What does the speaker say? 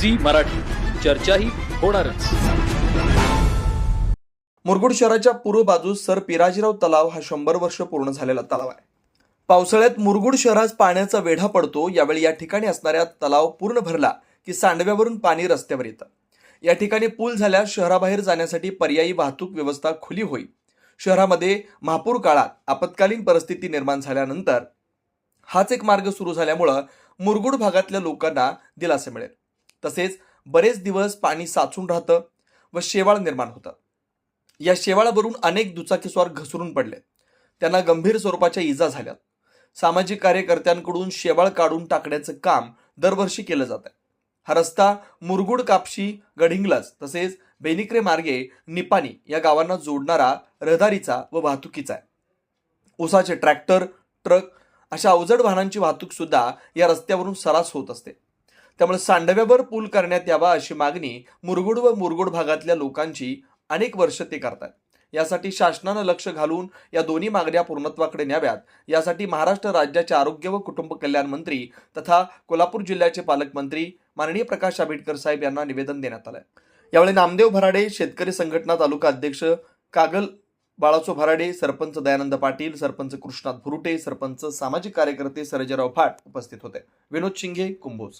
Zee Marathi. चर्चाही होणारच. मुरगुड शहराच्या पूर्व बाजूस सर पिराजीराव तलाव हा शंभर वर्ष पूर्ण झालेला तलाव आहे. पावसाळ्यात मुरगुड शहरात पाण्याचा वेढा पडतो. यावेळी या ठिकाणी असणाऱ्या तलाव पूर्ण भरला की सांडव्यावरून पाणी रस्त्यावर येतं. या ठिकाणी पूल झाल्यास शहराबाहेर जाण्यासाठी पर्यायी वाहतूक व्यवस्था खुली होईल शहरामध्ये महापूर काळात आपत्कालीन परिस्थिती निर्माण झाल्यानंतर हाच एक मार्ग सुरू झाल्यामुळं मुरगुड भागातल्या लोकांना दिलासा मिळेल. तसेच बरेच दिवस पाणी साचून राहतं व शेवाळ निर्माण होतं. या शेवाळावरून अनेक दुचाकीस्वार घसरून पडले. त्यांना गंभीर स्वरूपाच्या इजा झाल्यात. सामाजिक कार्यकर्त्यांकडून शेवाळ काढून टाकण्याचं काम दरवर्षी केलं जात आहे हा रस्ता मुरगुड कापशी गडिंग्लज तसेच बेनिक्रे मार्गे निपाणी या गावांना जोडणारा रहदारीचा व वाहतुकीचा आहे. उसाचे ट्रॅक्टर ट्रक अशा अवजड वाहनांची वाहतूक सुद्धा या रस्त्यावरून सरास होत असते. त्यामुळे सांडव्यावर पूल करण्यात यावा अशी मागणी मुरगुड व मुरगुड भागातल्या लोकांची अनेक वर्ष ते करतात. यासाठी शासनानं लक्ष घालून या दोन्ही मागण्या पूर्णत्वाकडे न्याव्यात. यासाठी महाराष्ट्र राज्याचे आरोग्य व कुटुंब कल्याण मंत्री तथा कोल्हापूर जिल्ह्याचे पालकमंत्री माननीय प्रकाश आंबेडकर साहेब यांना निवेदन देण्यात आलंय. यावेळी नामदेव भराडे शेतकरी संघटना तालुका अध्यक्ष कागल बाळाचो भराडे सरपंच दयानंद पाटील सरपंच कृष्णात भुरुटे सरपंच सामाजिक कार्यकर्ते सर्जेराव फाट उपस्थित होते. विनोद शिंगे कुंभोज.